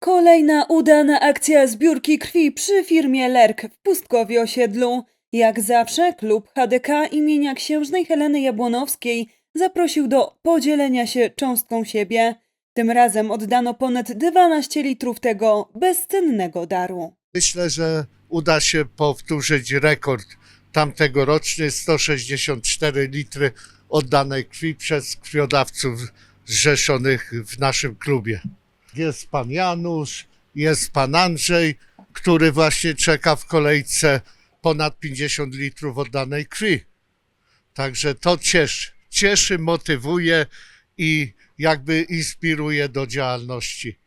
Kolejna udana akcja zbiórki krwi przy firmie Lerk w Pustkowie Osiedlu. Jak zawsze klub HDK imienia księżnej Heleny Jabłonowskiej zaprosił do podzielenia się cząstką siebie. Tym razem oddano ponad 12 litrów tego bezcennego daru. Myślę, że uda się powtórzyć rekord tamtegoroczny 164 litry oddanej krwi przez krwiodawców zrzeszonych w naszym klubie. Jest pan Janusz, jest pan Andrzej, który właśnie czeka w kolejce ponad 50 litrów oddanej krwi. Także to cieszy, cieszy, motywuje i jakby inspiruje do działalności.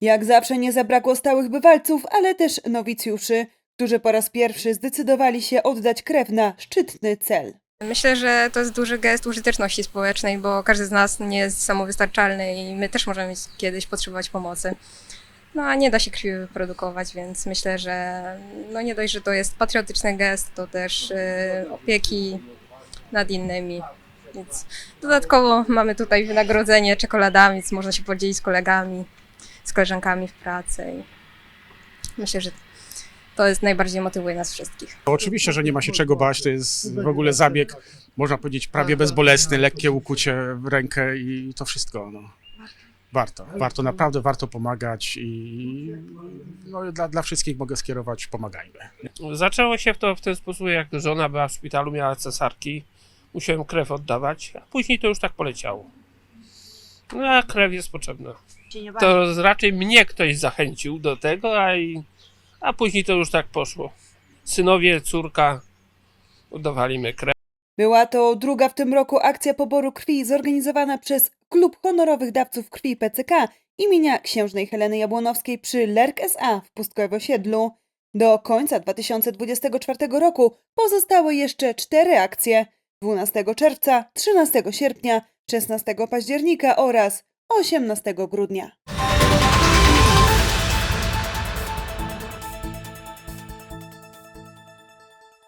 Jak zawsze nie zabrakło stałych bywalców, ale też nowicjuszy, którzy po raz pierwszy zdecydowali się oddać krew na szczytny cel. Myślę, że to jest duży gest użyteczności społecznej, bo każdy z nas nie jest samowystarczalny i my też możemy kiedyś potrzebować pomocy. No a nie da się krwi wyprodukować, więc myślę, że no nie dość, że to jest patriotyczny gest, to też y, opieki nad innymi. Więc dodatkowo mamy tutaj wynagrodzenie czekoladami, więc można się podzielić z kolegami, z koleżankami w pracy. I myślę, że to jest najbardziej motywuje nas wszystkich. Oczywiście, że nie ma się czego bać, to jest w ogóle zabieg, można powiedzieć, prawie bezbolesny, lekkie ukucie w rękę i to wszystko. No. Warto, warto, naprawdę warto pomagać i no, dla, dla wszystkich mogę skierować, pomagajmy. Zaczęło się to w ten sposób, jak żona była w szpitalu, miała cesarki, musiałem krew oddawać, a później to już tak poleciało. No a krew jest potrzebna. To raczej mnie ktoś zachęcił do tego, a, i, a później to już tak poszło. Synowie, córka oddawali mi krew. Była to druga w tym roku akcja poboru krwi zorganizowana przez Klub Honorowych Dawców Krwi PCK imienia księżnej Heleny Jabłonowskiej przy Lerk SA w Pustkowie. Do końca 2024 roku pozostały jeszcze cztery akcje 12 czerwca, 13 sierpnia, 16 października oraz 18 grudnia.